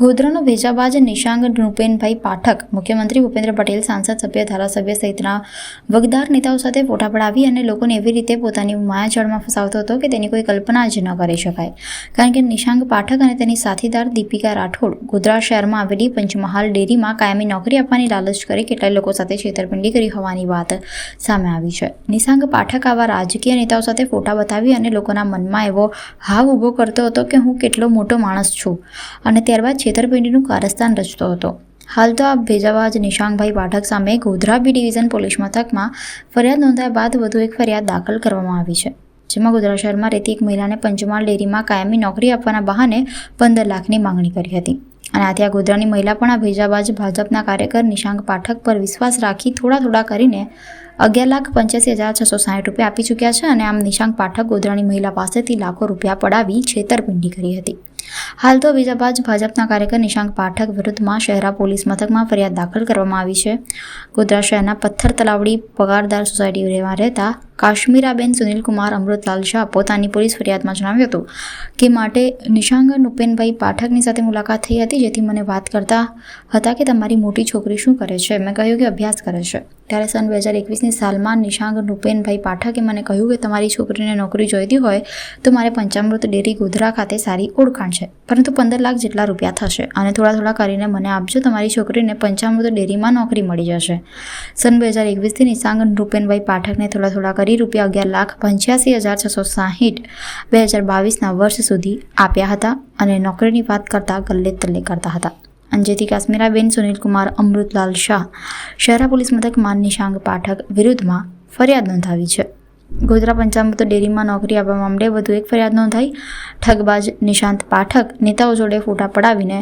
ગોધરાનો ભેજાબાજ નિશાંગ નૃપેનભાઈ પાઠક, મુખ્યમંત્રી ભૂપેન્દ્ર પટેલ, સાંસદ સભ્ય, ધારાસભ્ય સહિતના વગદાર નેતાઓ સાથે ફોટા પડાવી અને લોકોને એવી રીતે પોતાની માયાજળમાં ફસાવતો હતો કે તેની કોઈ કલ્પના જ ન કરી શકાય. કારણ કે નિશાંગ પાઠક અને તેની સાથીદાર દીપિકા રાઠોડ ગોધરા શહેરમાં આવેલી પંચમહાલ ડેરીમાં કાયમી નોકરી આપવાની લાલચ કરી કેટલાય લોકો સાથે છેતરપિંડી કરી હોવાની વાત સામે આવી છે. નિશાંગ પાઠક આવા રાજકીય નેતાઓ સાથે ફોટા બતાવી અને લોકોના મનમાં એવો હાવ ઊભો કરતો હતો કે હું કેટલો મોટો માણસ છું. અને ત્યારબાદ છેતરપિંડીનું કારસ્તાન રચતો હતો. હાલ તો આ ભેજાબાજ નિશાંગભાઈ પાઠક સામે ગોધરા બી ડિવિઝન પોલીસ મથકમાં ફરિયાદ નોંધાયા બાદ વધુ એક ફરિયાદ દાખલ કરવામાં આવી છે, જેમાં ગોધરા શહેરમાં રહેતી એક મહિલાને પંચમહાલ ડેરીમાં કાયમી નોકરી આપવાના બહાને પંદર લાખની માંગણી કરી હતી. અને આથી આ ગોધરાની મહિલા પણ આ ભેજાબાજ ભાજપના કાર્યકર નિશાંગ પાઠક પર વિશ્વાસ રાખી થોડા થોડા કરીને અગિયાર લાખ પંચ્યાસી હજાર છસો સાહીઠ રૂપિયા આપી ચૂક્યા છે અને આમ નિશાંક પાઠક ગોધરાની મહિલા પાસેથી લાખો રૂપિયા પડાવી છેતરપિંડી કરી હતી. હાલ તો બીજા બાજ ભાજપના કાર્યકર નિશાંક પાઠક વિરુદ્ધમાં શહેરા પોલીસ મથકમાં ફરિયાદ દાખલ કરવામાં આવી છે. ગોધરા શહેરના પથ્થર તલાવડી પગારદાર સોસાયટીમાં રહેતા કાશ્મીરાબેન સુનિલકુમાર અમૃતલાલ શાહ પોતાની પોલીસ ફરિયાદમાં જણાવ્યું હતું કે માટે નિશાંગ નુપેનભાઈ પાઠકની સાથે મુલાકાત થઈ હતી, જેથી મને વાત કરતા હતા કે તમારી મોટી છોકરી શું કરે છે? મેં કહ્યું કે અભ્યાસ કરે છે. ત્યારે સન બે હજાર એકવીસની સાલમાં નિશાંગ નૃપેનભાઈ પાઠકે મને કહ્યું કે તમારી છોકરીને નોકરી જોઈતી હોય તો મારે પંચામૃત ડેરી ગોધરા ખાતે સારી ઓળખાણ છે. પરંતુ પંદર લાખ જેટલા રૂપિયા થશે અને થોડા થોડા કરીને મને આપજો, તમારી છોકરીને પંચામૃત ડેરીમાં નોકરી મળી જશે. સન બે હજાર એકવીસથી નિશાંગ નૃપેનભાઈ પાઠકને થોડા થોડા કરી રૂપિયા અગિયાર લાખ પંચ્યાસી હજાર છસો સાહીઠ બે હજાર બાવીસના વર્ષ સુધી આપ્યા હતા અને નોકરીની વાત કરતાં ગલ્લે તલ્લે કરતા હતા. અને જેથી કાશ્મીરાબેન સુનિલકુમાર અમૃતલાલ શાહ. શહેરા પોલીસ મથકમાં નિશાંગ પાઠક વિરુદ્ધમાં ફરિયાદ નોંધાવી છે. ગોધરા પંચામૃત ડેરીમાં નોકરી આપવા મામલે વધુ એક ફરિયાદ નોંધાઈ. ઠગબાજ નિશાંત પાઠક નેતાઓ જોડે ફોટા પડાવીને